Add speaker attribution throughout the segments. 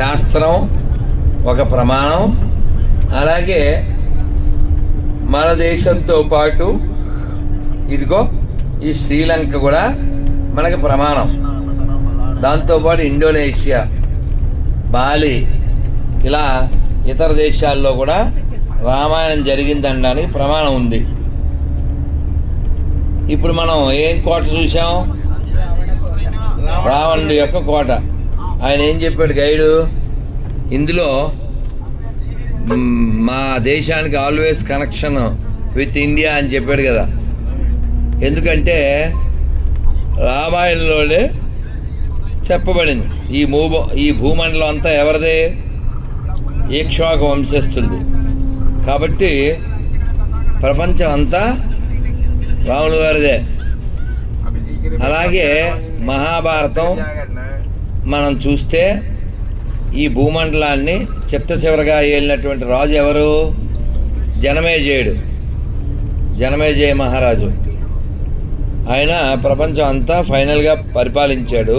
Speaker 1: శాస్త్రం ఒక ప్రమాణం. అలాగే మన దేశంతో పాటు ఇదిగో ఈ శ్రీలంక కూడా మనకి ప్రమాణం. దాంతోపాటు ఇండోనేషియా బాలి ఇలా ఇతర దేశాల్లో కూడా రామాయణం జరిగిందనడానికి ప్రమాణం ఉంది. ఇప్పుడు మనం ఏం కోట చూసాం రావణుడి యొక్క కోట. ఆయన ఏం చెప్పాడు గైడు? ఇందులో మా దేశానికి ఆల్వేస్ కనెక్షన్ విత్ ఇండియా అని చెప్పాడు కదా. ఎందుకంటే రామాయణంలోనే చెప్పబడింది. ఈ భూ ఈ భూమండలం అంతా ఎవరిదే? ఈక్ష్వాక వంశస్థులది. కాబట్టి ప్రపంచం అంతా రాముల గారిదే. అలాగే మహాభారతం మనం చూస్తే ఈ భూమండలాన్ని చిత్త చివరగా ఏలినటువంటి రాజు ఎవరు? జనమేజయుడు. జనమేజయ మహారాజు. ఆయన ప్రపంచం అంతా ఫైనల్గా పరిపాలించాడు.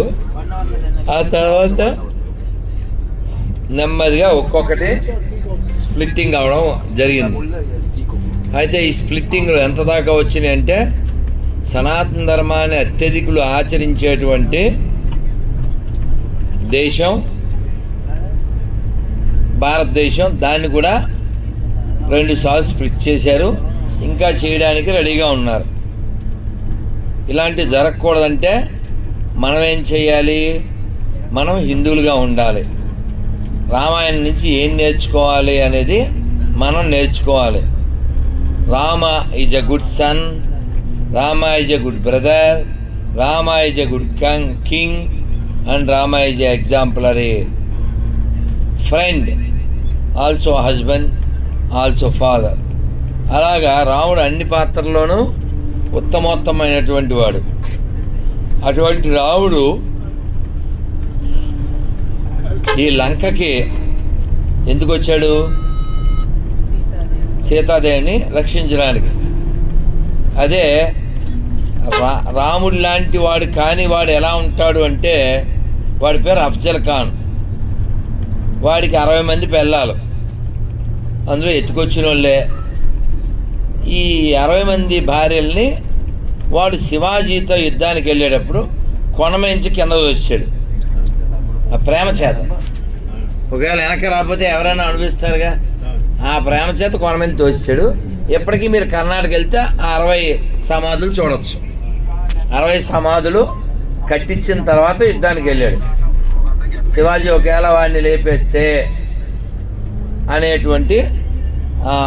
Speaker 1: ఆ తర్వాత నెమ్మదిగా ఒక్కొక్కటి స్ప్లిట్టింగ్ అవడం జరిగింది. అయితే ఈ స్ప్లిట్టింగ్లు ఎంత దాకా వచ్చినాయి అంటే సనాతన ధర్మాన్ని అత్యధికులు ఆచరించేటువంటి దేశం భారతదేశం దాన్ని కూడా రెండు సార్లు స్ప్లిట్ చేశారు. ఇంకా చేయడానికి రెడీగా ఉన్నారు. ఇలాంటి జరగకూడదంటే మనం ఏం చేయాలి? మనం హిందువులుగా ఉండాలి. రామాయణం నుంచి ఏం నేర్చుకోవాలి అనేది మనం నేర్చుకోవాలి. Rama is a good son Rama is a good brother Rama is a good king and Rama is exemplary friend also husband also father అలాగా రాముడు అన్ని పాత్రల్లోనూ ఉత్తమోత్తమైనటువంటి వాడు. అటువంటి రాముడు ఈ లంకకి ఎందుకు వచ్చాడు? సీతాదేవిని రక్షించడానికి. అదే రా రాముడు లాంటి వాడు కాని వాడు ఎలా ఉంటాడు అంటే వాడి పేరు అఫ్జల్ ఖాన్. వాడికి అరవై మంది పిల్లలు. అందులో ఎత్తుకొచ్చిన వాళ్ళే ఈ అరవై మంది భార్యల్ని వాడు శివాజీతో యుద్ధానికి వెళ్ళేటప్పుడు కొనమించి కింద వచ్చాడు. ఆ ప్రేమ చేత. ఒకవేళ వెనక్కి రాకపోతే ఎవరైనా అనిపిస్తారుగా? ఆ ప్రేమ చేత కొనమంది తోచాడు ఇప్పటికీ మీరు కర్ణాటక వెళ్తే ఆ అరవై సమాధులు చూడవచ్చు అరవై సమాధులు కట్టించిన తర్వాత యుద్ధానికి వెళ్ళాడు. శివాజీ ఒకవేళ వాడిని లేపేస్తే అనేటువంటి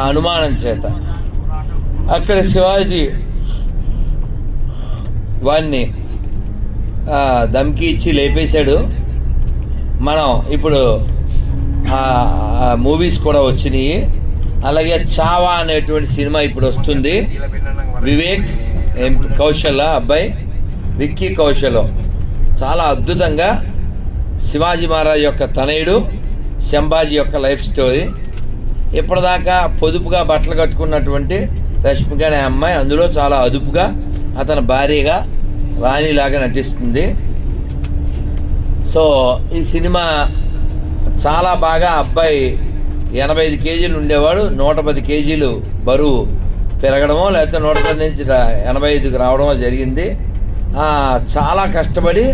Speaker 1: అనుమానం చేత. అక్కడ శివాజీ వాడిని దమ్కి ఇచ్చి లేపేశాడు. మనం ఇప్పుడు మూవీస్ కూడా వచ్చినాయి. అలాగే చావా అనేటువంటి సినిమా ఇప్పుడు వస్తుంది. వివేక్ ఎం కౌశల్ అబ్బాయి విక్కీ కౌశలం. చాలా అద్భుతంగా శివాజీ మహారాజ్ యొక్క తనయుడు శంభాజీ యొక్క లైఫ్ స్టోరీ. ఇప్పటిదాకా పొదుపుగా బట్టలు కట్టుకున్నటువంటి రష్మిక అనే అమ్మాయి అందులో చాలా అదుపుగా అతని భార్యగా రాణిలాగా నటిస్తుంది. సో ఈ సినిమా చాలా బాగా అబ్బాయి ఎనభై ఐదు కేజీలు ఉండేవాడు నూట పది కేజీలు బరువు పెరగడమో లేకపోతే నూట పది నుంచి ఎనభై ఐదుకి రావడమో జరిగింది. చాలా కష్టపడి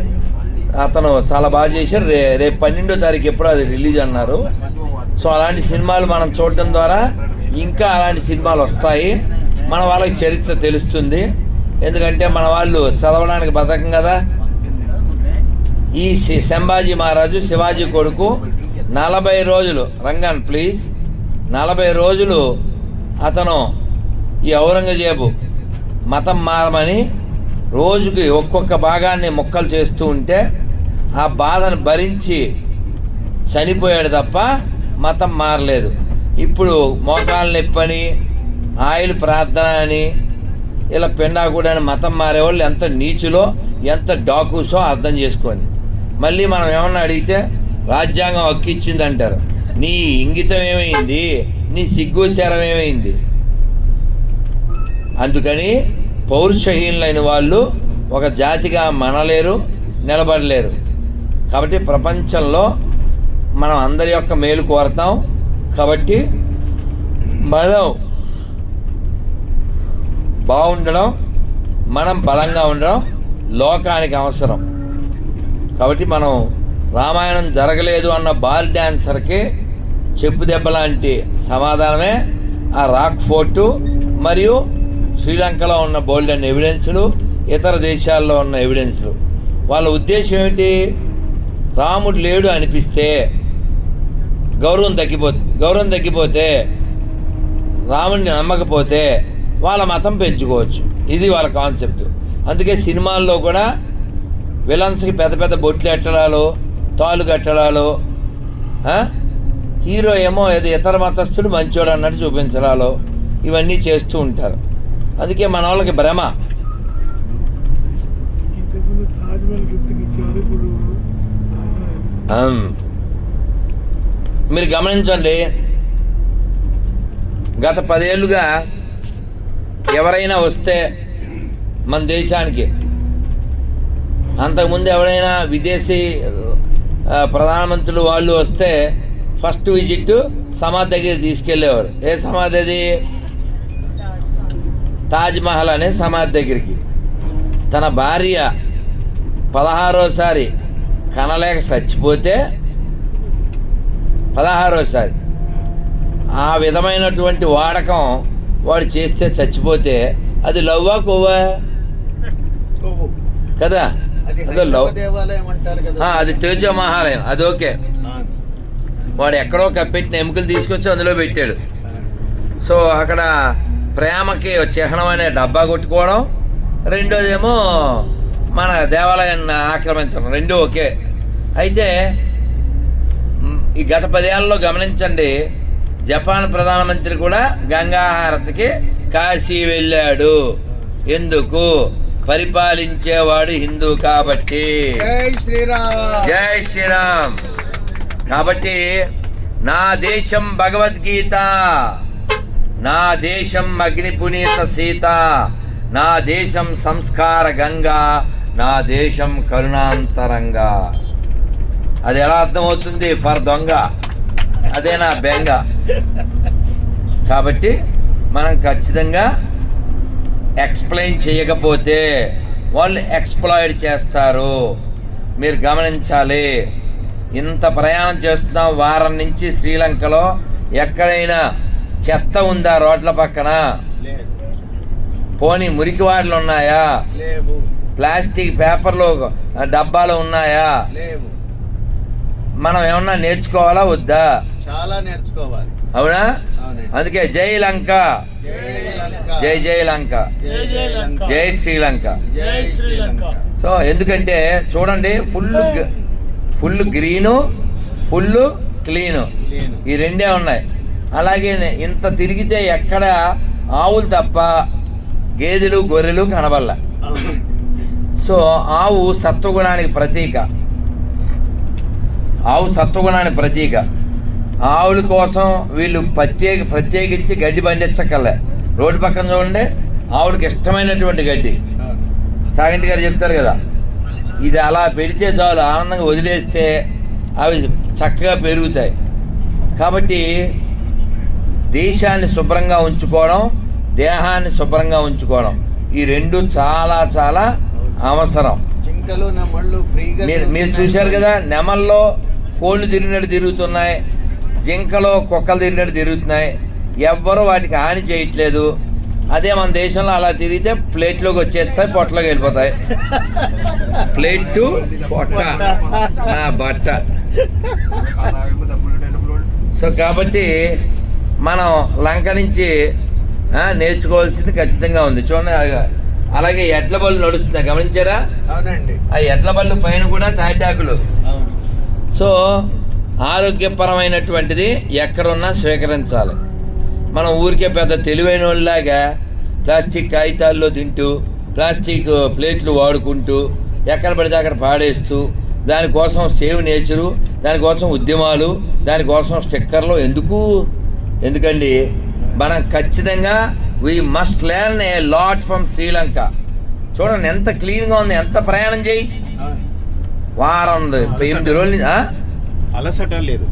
Speaker 1: అతను చాలా బాగా చేశాడు. రే రేపు పన్నెండో తారీఖు ఎప్పుడో అది రిలీజ్ అన్నారు. సో అలాంటి సినిమాలు మనం చూడటం ద్వారా ఇంకా అలాంటి సినిమాలు వస్తాయి. మన వాళ్ళకి చరిత్ర తెలుస్తుంది. ఎందుకంటే మన వాళ్ళు చదవడానికి బతకం కదా. ఈ శి- శంభాజీ మహారాజు శివాజీ కొడుకు నలభై రోజులు రంగన్ ప్లీజ్ నలభై రోజులు అతను ఈ ఔరంగజేబు మతం మారమని రోజుకి ఒక్కొక్క భాగాన్ని ముక్కలు చేస్తూ ఉంటే ఆ బాధను భరించి చనిపోయాడు తప్ప మతం మారలేదు. ఇప్పుడు మోకాలు నొప్పని ఆయిల్ ప్రార్థన అని ఇలా పిండాకుడు అని మతం మారేవాళ్ళు ఎంత నీచులో ఎంత డాకుసో అర్థం చేసుకోండి. మళ్ళీ మనం ఏమన్నా అడిగితే రాజ్యాంగం హక్కిచ్చింది అంటారు నీ ఇంగితం ఏమైంది? నీ సిగ్గు శరం ఏమైంది? అందుకని పౌరుషహీనులైన వాళ్ళు ఒక జాతిగా మనలేరు నిలబడలేరు. కాబట్టి ప్రపంచంలో మనం అందరి యొక్క మేలు కోరతాం. కాబట్టి మనం బాగుండడం మనం బలంగా ఉండడం లోకానికి అవసరం. కాబట్టి మనం రామాయణం జరగలేదు అన్న బాల్ డ్యాన్సర్కి చెప్పు దెబ్బ లాంటి సమాధానమే ఆ రాక్ ఫోర్టు మరియు శ్రీలంకలో ఉన్న బోల్డ్ అండ్ ఎవిడెన్సులు ఇతర దేశాల్లో ఉన్న ఎవిడెన్సులు. వాళ్ళ ఉద్దేశం ఏమిటి? రాముడు లేడు అనిపిస్తే గౌరవం తగ్గిపోతే గౌరవం తగ్గిపోతే రాముడిని నమ్మకపోతే వాళ్ళ మతం పెంచుకోవచ్చు. ఇది వాళ్ళ కాన్సెప్ట్. అందుకే సినిమాల్లో కూడా విలన్స్కి పెద్ద పెద్ద బొట్లు ఎట్టడాలు తాళ్ళు కట్టడాలు హీరో ఏమో ఏదో ఇతర మతస్థుడు మంచోడు అన్నట్టు చూపించడాలు ఇవన్నీ చేస్తూ ఉంటారు. అందుకే మన వాళ్ళకి భ్రమ. మీరు గమనించండి గత పదేళ్ళుగా ఎవరైనా వస్తే మన దేశానికి అంతకుముందు ఎవరైనా విదేశీ ప్రధానమంత్రులు వాళ్ళు వస్తే ఫస్ట్ విజిట్ సమాధి దగ్గర తీసుకెళ్ళేవారు. ఏ సమాధి అది? తాజ్ మహల్ అనే సమాధి దగ్గరికి. తన భార్య పదహారోసారి కనలేక చచ్చిపోతే పదహారోసారి. ఆ విధమైనటువంటి వాడకం వాడు చేస్తే చచ్చిపోతే అది లవ్వా కొవ్వా. కదా?
Speaker 2: అది
Speaker 1: లవ్. అది తేజ మహాలయం. అది ఓకే. వాడు ఎక్కడో కప్పెట్టిన ఎముకలు తీసుకొచ్చి అందులో పెట్టాడు. సో అక్కడ ప్రేమకి చిహ్నం అనే డబ్బా కొట్టుకోవడం రెండోదేమో మన దేవాలయాన్ని ఆక్రమించడం రెండు ఒకే. అయితే ఈ గత పదేళ్ళలో గమనించండి జపాన్ ప్రధానమంత్రి కూడా గంగాహారతికి కాశీ వెళ్ళాడు. ఎందుకు? పరిపాలించేవాడు హిందూ కాబట్టి.
Speaker 2: జై శ్రీరామ్.
Speaker 1: జై శ్రీరామ్. కాబట్టి నా దేశం భగవద్గీత. నా దేశం అగ్ని పునీత సీత నా దేశం సంస్కార గంగా నా దేశం కరుణాంతరంగా. అది ఎలా అర్థమవుతుంది? ఫర్ దొంగ. అదే నా బెంగ. కాబట్టి మనం ఖచ్చితంగా ఎక్స్ప్లెయిన్ చేయకపోతే వాళ్ళు ఎక్స్ప్లాయిడ్ చేస్తారు. మీరు గమనించాలి. ఇంత ప్రయాణం చేస్తున్నాం వారం నుంచి శ్రీలంకలో. ఎక్కడైనా చెత్త ఉందా రోడ్ల పక్కన?
Speaker 2: లేదు.
Speaker 1: పోనీ మురికివాడలు ఉన్నాయా?
Speaker 2: లేవు.
Speaker 1: ప్లాస్టిక్ పేపర్లు డబ్బాలు ఉన్నాయా? మనం ఏమన్నా నేర్చుకోవాలా వద్దా?
Speaker 2: చాలా నేర్చుకోవాలి.
Speaker 1: అవునా? అందుకే జై లంక.
Speaker 2: జై
Speaker 1: జై లంక.
Speaker 2: జై జై లంక.
Speaker 1: జై శ్రీలంక
Speaker 2: జై శ్రీలంక
Speaker 1: సో ఎందుకంటే చూడండి full full green full clean. ఈ రెండే ఉన్నాయి. అలాగే ఇంత తిరిగితే ఎక్కడ ఆవులు తప్ప గేదెలు గొర్రెలు కనబల్ల సో ఆవు సత్వగుణానికి ప్రతీక. ఆవు సత్వగుణానికి ప్రతీక. ఆవుల కోసం వీళ్ళు ప్రత్యేక ప్రత్యేకించి గడ్డి పండించక్కర్లే. రోడ్డు పక్కన చూడండి ఆవులకి ఇష్టమైనటువంటి గడ్డి. సాగంటి గారు చెప్తారు కదా ఇది అలా పెడితే చాలు ఆనందంగా వదిలేస్తే అవి చక్కగా పెరుగుతాయి. కాబట్టి దేశాన్ని శుభ్రంగా ఉంచుకోవడం దేహాన్ని శుభ్రంగా ఉంచుకోవడం. ఈ రెండు చాలా చాలా అవసరం.
Speaker 2: జింకలు నమ్మళ్ళు ఫ్రీగా
Speaker 1: మీరు మీరు చూశారు కదా నెమల్లో కోళ్ళు తిరిగినట్టు తిరుగుతున్నాయి జింకలో కుక్కలు తిరిగినట్టు తిరుగుతున్నాయి. ఎవ్వరూ వాటికి హాని చేయట్లేదు. అదే మన దేశంలో అలా తిరిగితే ప్లేట్లోకి వచ్చేస్తాయి పొట్టలోకి వెళ్ళిపోతాయి. ప్లేట్ టు పొట్ట నా బట్ట. సో కాబట్టి మనం లంక నుంచి నేర్చుకోవాల్సింది ఖచ్చితంగా ఉంది. చూడండి అలాగే- ఎడ్ల బళ్ళు నడుస్తున్నాయి. గమనించారా?
Speaker 2: అవునండి.
Speaker 1: ఆ ఎడ్ల బళ్ళు పైన కూడా తాటాకులు. సో ఆరోగ్యపరమైనటువంటిది ఎక్కడున్నా స్వీకరించాలి. మనం ఊరికే పెద్ద తెలివైన వాళ్ళలాగా ప్లాస్టిక్ కాగితాల్లో తింటూ ప్లాస్టిక్ ప్లేట్లు వాడుకుంటూ ఎక్కడ పడితే అక్కడ పాడేస్తూ దానికోసం సేవ్ నేచరు దానికోసం ఉద్యమాలు దానికోసం స్టిక్కర్లు ఎందుకు ఎందుకండి? మనం ఖచ్చితంగా we must learn a lot from Sri Lanka చూడండి ఎంత క్లీన్గా ఉంది ఎంత ప్రయాణం చేయి. వారం ఎనిమిది రోజులు?
Speaker 3: అలసట లేదు.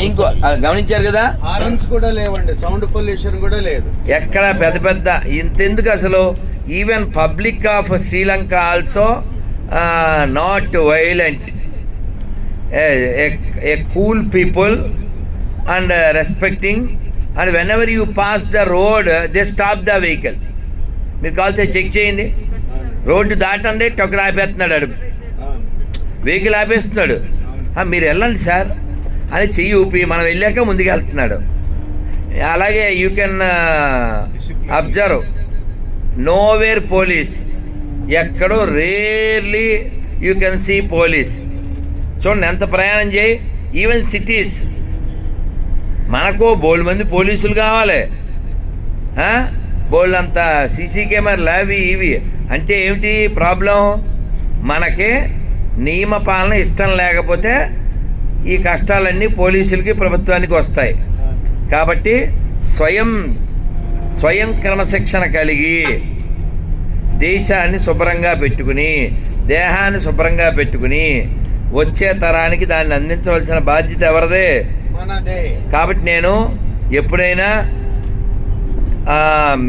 Speaker 1: ఇంకో గమనించారు కదా?
Speaker 2: హార్న్స్ కూడా లేవండి సౌండ్ పొల్యూషన్ కూడా లేదు.
Speaker 1: ఎక్కడ పెద్ద పెద్ద ఇంతెందుకు అసలు? Even public of Sri Lanka also not violent a cool people and respecting and whenever you pass the road they stop the vehicle మీరు కావాల్సి చెక్ చేయండి. రోడ్డు దాటండి టొక్కడ ఆపేస్తున్నాడు అడు వెహికల్ ఆపేస్తున్నాడు. మీరు వెళ్ళండి సార్. అని చెయ్యి ఊపి మనం వెళ్ళాక ముందుకు వెళ్తున్నాడు. అలాగే you can observe nowhere police ఎక్కడో rarely you can see police చూడండి ఎంత ప్రయాణం చేయి. ఈవెన్ సిటీస్ మనకు బోల్డ్ మంది పోలీసులు కావాలి. బోల్డ్ అంత సీసీ కెమెరాలు అవి ఇవి. అంటే ఏమిటి ప్రాబ్లం? మనకి నియమ పాలన ఇష్టం లేకపోతే ఈ కష్టాలన్నీ పోలీసులకి ప్రభుత్వానికి వస్తాయి. కాబట్టి స్వయం స్వయం క్రమశిక్షణ కలిగి దేశాన్ని శుభ్రంగా పెట్టుకుని దేహాన్ని శుభ్రంగా పెట్టుకుని వచ్చే తరానికి దాన్ని అందించవలసిన బాధ్యత ఎవరిదే? కాబట్టి నేను ఎప్పుడైనా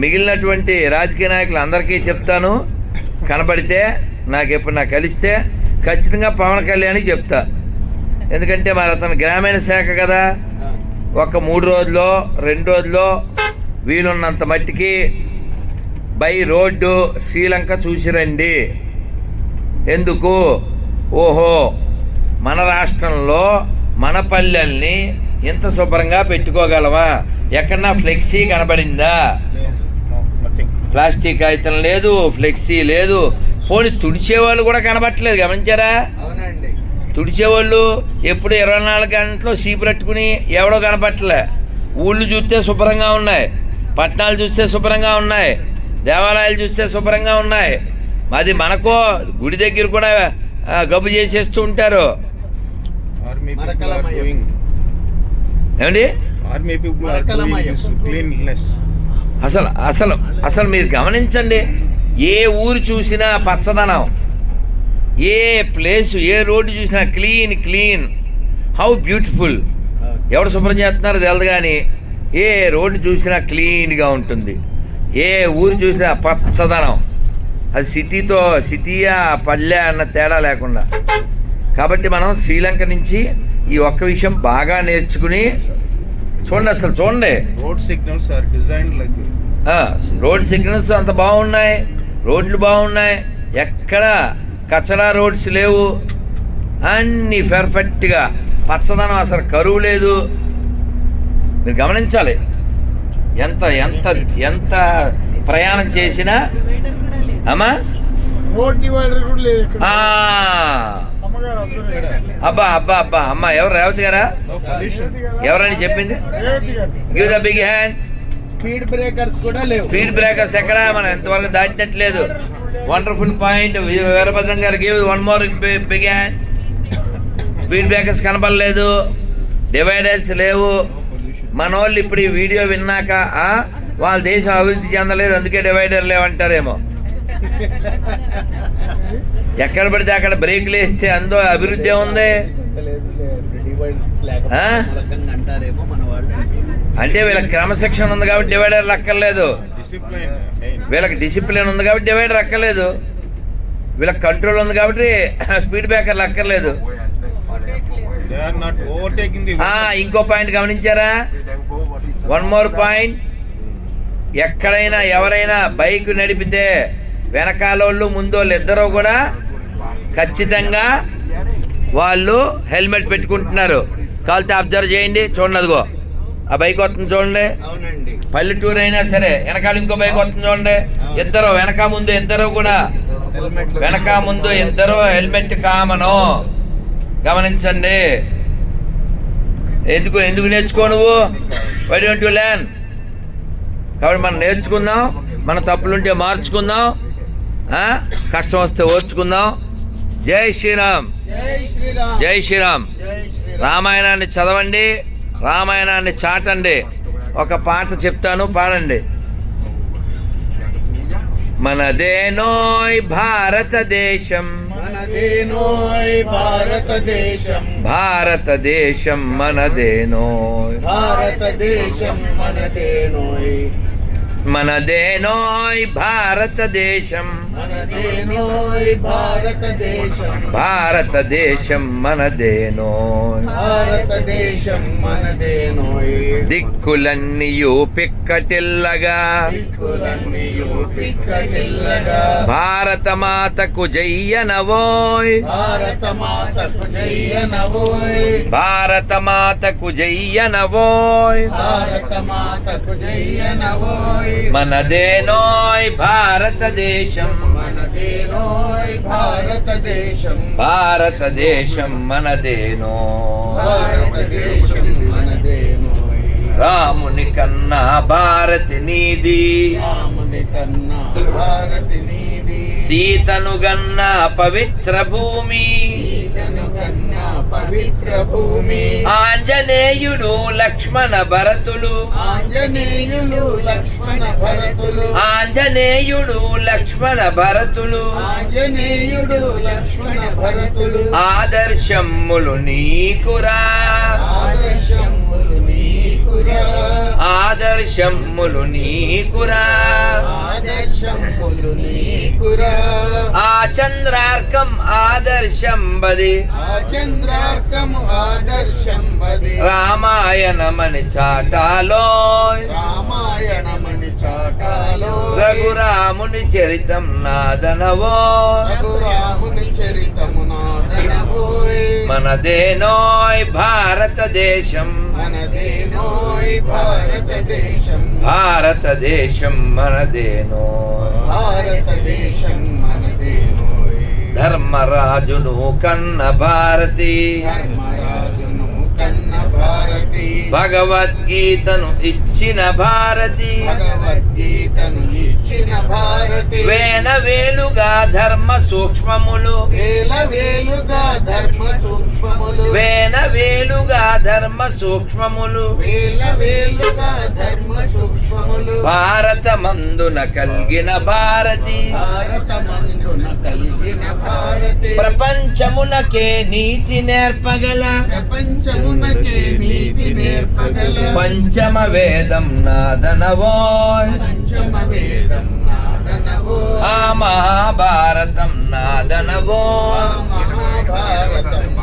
Speaker 1: మిగిలినటువంటి రాజకీయ నాయకులు అందరికీ చెప్తాను. కనబడితే నాకు ఎప్పుడు నాకు కలిస్తే ఖచ్చితంగా పవన్ కళ్యాణ్కి చెప్తా. ఎందుకంటే మరి అతను గ్రామీణ శాఖ కదా. ఒక మూడు రోజుల్లో రెండు రోజుల్లో వీలున్నంత మట్టికి బై రోడ్డు శ్రీలంక చూసిరండి. ఎందుకు? ఓహో మన రాష్ట్రంలో మన పల్లెల్ని ఇంత శుభ్రంగా పెట్టుకోగలమా? ఎక్కడన్నా ఫ్లెక్సీ కనబడిందా? ప్లాస్టిక్ కాగితం లేదు ఫ్లెక్సీ లేదు. పోనీ తుడిచేవాళ్ళు కూడా కనబట్టలేదు గమనించారా? తుడిచేవాళ్ళు ఎప్పుడు ఇరవై నాలుగు గంటలు సీపు పట్టుకుని ఎవడో కనపట్టలే. ఊళ్ళు చూస్తే శుభ్రంగా ఉన్నాయి పట్టణాలు చూస్తే శుభ్రంగా ఉన్నాయి దేవాలయాలు చూస్తే శుభ్రంగా ఉన్నాయి. అది మనకో గుడి దగ్గర కూడా గబ్బు చేసేస్తూ ఉంటారు.
Speaker 3: Army people are. డూయింగ్
Speaker 1: ఏమండి?
Speaker 3: ఆర్మీ పీపుల్ ఆర్
Speaker 2: మరకలమయం.
Speaker 3: డూయింగ్ క్లీన్లెస్
Speaker 1: అసలు అసలు అసలు మీరు గమనించండి. ఏ ఊరు చూసినా పచ్చదనం. ఏ ప్లేస్ ఏ రోడ్డు చూసినా క్లీన్ క్లీన్. హౌ బ్యూటిఫుల్ ఎవడు శుభ్రం చేస్తున్నారో తెలియదు కానీ ఏ రోడ్డు చూసినా క్లీన్గా ఉంటుంది. ఏ ఊరు చూసినా పచ్చదనం. అది సిటీతో సిటీయా పల్లె అన్న తేడా లేకుండా. కాబట్టి మనం శ్రీలంక నుంచి ఈ ఒక్క విషయం బాగా నేర్చుకుని చూడండి అసలు చూడండి.
Speaker 3: Road signals are designed like
Speaker 1: ఆ, రోడ్ సిగ్నల్స్ అంత బాగున్నాయి రోడ్లు బాగున్నాయి ఎక్కడ కచరా రోడ్స్ లేవు అన్నీ పెర్ఫెక్ట్గా పచ్చదనం అసలు కరువు లేదు. మీరు గమనించాలి. ఎంత ఎంత ఎంత ప్రయాణం చేసినా అమ్మా?
Speaker 4: రోడ్ డివైడర్ కూడా లేదు
Speaker 1: అబ్బా అబ్బా అబ్బా అమ్మ ఎవరు రేవతి గారా? ఎవరని చెప్పింది? Give the big hand
Speaker 2: speed breakers కూడా లేవు.
Speaker 1: స్పీడ్ బ్రేకర్స్ ఎక్కడ? మనం ఎంతవరకు దాటినట్లేదు. Wonderful point Veerabhadram garu give one more big hand speed breakers కనపడలేదు డివైడర్స్ లేవు. మన వాళ్ళు ఇప్పుడు ఈ వీడియో విన్నాక వాళ్ళ దేశం అభివృద్ధి చెందలేదు అందుకే డివైడర్ లేవంటారేమో. ఎక్కడ పడితే అక్కడ బ్రేక్లు వేస్తే అందో అభివృద్ధి ఉంది అంటే వీళ్ళకి క్రమశిక్షణ ఉంది కాబట్టి డివైడర్లు అక్కర్లేదు. వీళ్ళకి డిసిప్లిన్ ఉంది కాబట్టి డివైడర్ అక్కర్లేదు. వీళ్ళకి కంట్రోల్ ఉంది కాబట్టి స్పీడ్ బ్రేకర్లు అక్కర్లేదు. ఇంకో పాయింట్ గమనించారా? వన్ మోర్ పాయింట్ ఎక్కడైనా ఎవరైనా బైక్ నడిపితే వెనకాలోళ్ళు ముందోళ్ళు ఇద్దరు కూడా ఖచ్చితంగా వాళ్ళు హెల్మెట్ పెట్టుకుంటున్నారు. కాలితే అబ్జర్వ్ చేయండి చూడండి అదిగో. ఆ బైక్ వస్తుంది చూడండి. పల్లెటూరు అయినా సరే వెనకాల ఇంకో బైక్ వస్తుంది చూడండి. ఇద్దరు వెనక ముందు ఇద్దరు కూడా. వెనక ముందు ఇద్దరు హెల్మెట్ కామను. గమనించండి. ఎందుకు ఎందుకు నేర్చుకో నువ్వు? వై డోంట్ యు లెర్న్ కాబట్టి మనం నేర్చుకుందాం మన తప్పులుంటే మార్చుకుందాం? కష్టం వస్తే ఓర్చుకుందాం. జై శ్రీరామ్.
Speaker 2: జై శ్రీరామ్.
Speaker 1: రామాయణాన్ని చదవండి రామాయణాన్ని చాటండి. ఒక పాట చెప్తాను పాడండి. మనదేనోయ్ భారతదేశం.
Speaker 2: మన మనదేనోయ్ భారతదేశం.
Speaker 1: భారతదేశం మనదేనోయ్
Speaker 2: భారతదేశం మనదేనోయ్
Speaker 1: మనదేనోయ్ భారతదేశం.
Speaker 2: భారతదేశం.
Speaker 1: మనదేనోయ్.
Speaker 2: భారతదేశం మనదేనోయ్.
Speaker 1: దిక్కులన్నీయు పిక్కటిల్లగా భారత మాతకు జయ్యనవోయ్.
Speaker 2: భారత మాతకు జయ్యనవోయ్.
Speaker 1: మనదేనోయ్ భారతదేశం.
Speaker 2: భారతదేశం.
Speaker 1: భారతదేశం మనదేనో.
Speaker 2: భారతదేశం
Speaker 1: రాముని కన్నా భారతి నీది.
Speaker 2: రాముని కన్నా భారతి నీది.
Speaker 1: సీతను గన్నా పవిత్ర భూమి.
Speaker 2: సీతను కన్నా పవిత్ర భూమి.
Speaker 1: ఆంజనేయుడు లక్ష్మణ భరతులు.
Speaker 2: ఆంజనేయులు లక్ష్మణ భరతులు.
Speaker 1: ఆంజనేయుడు లక్ష్మణ భరతులు.
Speaker 2: ఆంజనేయుడు లక్ష్మణ భరతులు.
Speaker 1: ఆదర్శములు నీకురా.
Speaker 2: నీకురా
Speaker 1: ఆదర్శములు నీకురా
Speaker 2: ఆదర్శములు నీకురా
Speaker 1: ఆ చంద్రార్కం ఆదర్శం బది
Speaker 2: ఆ చంద్రార్కము ఆదర్శం బది
Speaker 1: రామాయణమని చాటాలో
Speaker 2: రామాయణమని చాటాలో
Speaker 1: రఘురాముని చరితం నాదనవో
Speaker 2: రఘురాముని చరితము నాదనబోయ్
Speaker 1: మనదేనోయ్ భారతదేశం.
Speaker 2: మనదేనోయ్ భారతదేశం.
Speaker 1: భారతదేశం మనదేనో
Speaker 2: భారతదేశం మనదేనోయ్
Speaker 1: ధర్మరాజును కన్న భారతి.
Speaker 2: భారతి
Speaker 1: భగవద్గీతను ఇచ్చిన భారతి.
Speaker 2: భగవద్గీతను ఇచ్చిన భారతి.
Speaker 1: వేల వేలుగా ధర్మ సూక్ష్మములు.
Speaker 2: వేల వేలుగా ధర్మ సూక్ష్మములు.
Speaker 1: వేల వేలుగా ధర్మ సూక్ష్మములు.
Speaker 2: వేల వేలుగా ధర్మ సూక్ష్మములు.
Speaker 1: భారత మందున కలిగిన భారతి.
Speaker 2: భారత మందున కలిగిన భారతి.
Speaker 1: ప్రపంచమునకే నీతి నేర్పగల.
Speaker 2: ప్రపంచమునకే నీతి నేర్పగల.
Speaker 1: పంచమ వేదం నాదనవోయ్
Speaker 2: పంచమ వేదం నాదనవో.
Speaker 1: ఆ మహాభారతం నాదనవో.
Speaker 2: మహాభారతం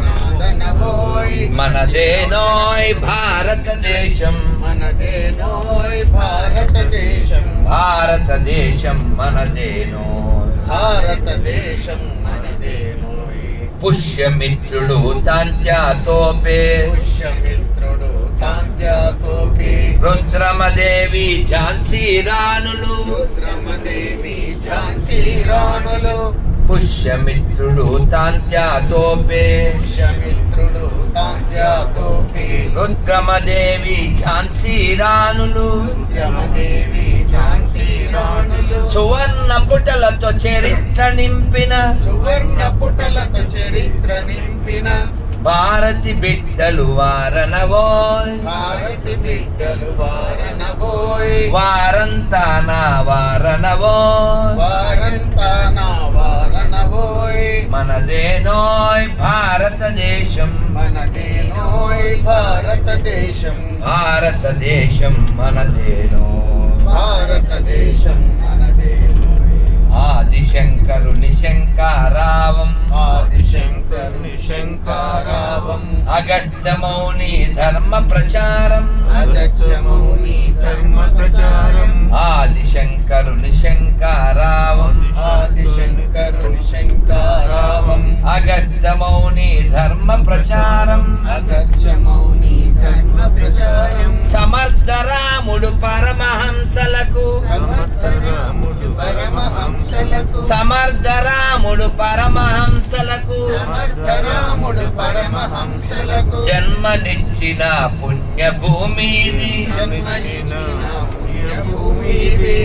Speaker 2: నాదనవోయ్
Speaker 1: మనదేనోయ్ భారతదేశం
Speaker 2: మనదేనోయ్ భారతదేశం
Speaker 1: భారతదేశం మనదేనోయ్
Speaker 2: భారతదేశం మనదేనోయ్
Speaker 1: పుష్యమిత్రుడు తాంత్యాతోపే.
Speaker 2: పుష్యమిత్రుడు తాంత్యాతోపి.
Speaker 1: రుద్రమదేవి ఝాన్సీ రాణులు.
Speaker 2: రుద్రమదేవి ఝాన్సీ రాణులు.
Speaker 1: పుష్యమిత్రుడు తాంత్యాతోపే.
Speaker 2: పుష్యమిత్రుడు తాంత్యాతోపి.
Speaker 1: రుద్రమదేవి ఝాన్సీ రాణులు
Speaker 2: రుద్రమదేవి ఝాన్సీ రాణులు
Speaker 1: సువర్ణ పుటలతో చరిత్ర నింపిన.
Speaker 2: సువర్ణ పుటలతో చరిత్ర నింపిన.
Speaker 1: భారతి బిడ్డలు వారనవోయ్.
Speaker 2: భారతి బిడ్డలు వారనబోయ్
Speaker 1: వారంతా నా వారనవోయ్.
Speaker 2: వారంతా నా వారనబోయ్
Speaker 1: మనదేనోయ్ భారతదేశం.
Speaker 2: మనదేనోయ్ భారతదేశం.
Speaker 1: భారతదేశం మనదేనోయ్
Speaker 2: భారతదేశం మనదేనోయ్.
Speaker 1: ఆదిశంకరుని శంకారావం.
Speaker 2: ఆదిశంకరుని శంకారావం
Speaker 1: అగస్త్యమౌని ధర్మ ప్రచారం
Speaker 2: అగస్త్యమౌని ధర్మ ప్రచారం
Speaker 1: ఆదిశంకరుని శంకారావం
Speaker 2: ఆదిశంకరుని శంకారావం
Speaker 1: అగస్త్యమౌని ధర్మ ప్రచారం
Speaker 2: అగస్త్యమౌని ధర్మ ప్రచారం
Speaker 1: సమర్థ రాముడు పరమహంసలకు
Speaker 2: సమస్త రాముడు పరమహంసలకు
Speaker 1: సమర్థ రాముడు పరమహంసలకు
Speaker 2: సమర్థ రాముడు పరమహంసలకు
Speaker 1: జన్మనిచ్చిన పుణ్యభూమిది
Speaker 2: జన్మనిచ్చిన పుణ్యభూమిది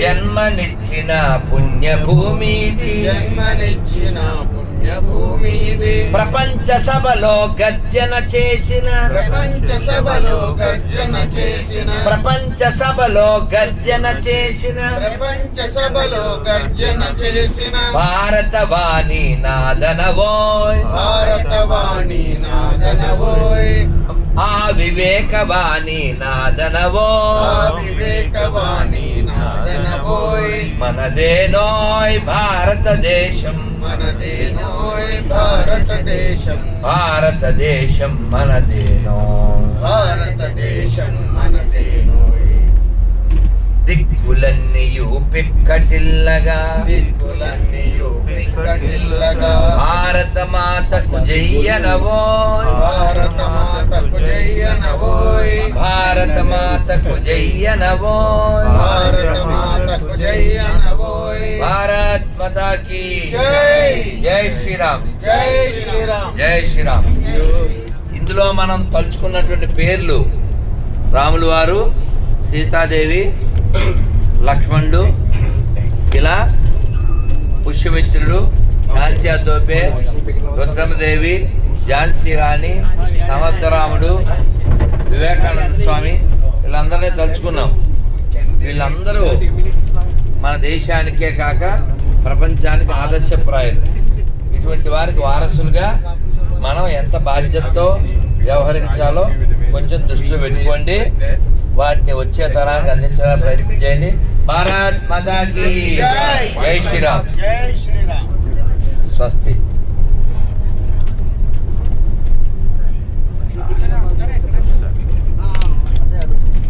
Speaker 1: జన్మనిచ్చిన పుణ్యభూమిది.
Speaker 2: జన్మనిచ్చిన పుణ్యభూమిది.
Speaker 1: ప్రపంచ సభలో గర్జన చేసిన
Speaker 2: ప్రపంచ సభలో గర్జన చేసిన
Speaker 1: ప్రపంచ సభలో గర్జన చేసిన
Speaker 2: ప్రపంచ సభలో గర్జన చేసిన
Speaker 1: భారతవాణి నాదనవోయ్
Speaker 2: భారతవాణి నాదనవోయ్
Speaker 1: ఆ వివేకవాణి
Speaker 2: ఆ
Speaker 1: నాదనవోయ్
Speaker 2: వివేకవాణి నాదనవోయ్
Speaker 1: మనదేనోయ్ భారతదేశం.
Speaker 2: మనదేనోయ్ భారతదేశం.
Speaker 1: భారతదేశం మనదేనో.
Speaker 2: భారతదేశం మనదేనోయ్
Speaker 1: దిక్కులన్నీయు పిక్కటిల్లగా.
Speaker 2: దిక్కులన్నీయు పిక్కటిల్లగా.
Speaker 1: భారత మాతకు జయ్యనవోయ్.
Speaker 2: భారత మాతకు జయ్యనవోయ్.
Speaker 1: భారత మాతకు జయ్యనవోయ్.
Speaker 2: భారత మాతకు జయ్యనవోయ్.
Speaker 1: భారత్ మాతాకి
Speaker 2: జై.
Speaker 1: జై శ్రీరామ్.
Speaker 2: జై శ్రీరామ్.
Speaker 1: జై శ్రీరామ్. ఇందులో మనం తలుచుకున్నటువంటి పేర్లు రాములు వారు సీతాదేవి లక్ష్మణుడు ఇలా పుష్యమిత్రుడు కాంత్యా దోపే రుద్రమదేవి ఝాన్సీ రాణి సమర్థరాముడు వివేకానంద స్వామి వీళ్ళందరినీ తలుచుకున్నాం. వీళ్ళందరూ మన దేశానికే కాక ప్రపంచానికి ఆదర్శప్రాయులు ఇటువంటి వారికి వారసులుగా మనం ఎంత బాధ్యతతో వ్యవహరించాలో కొంచెం దృష్టిలో పెట్టుకోండి. వాటిని వచ్చే తరానికి అందించడానికి ప్రయత్నం చేయండి. భారత్ మాతాకి
Speaker 2: జై
Speaker 1: శ్రీరామ్.
Speaker 2: స్వస్తి.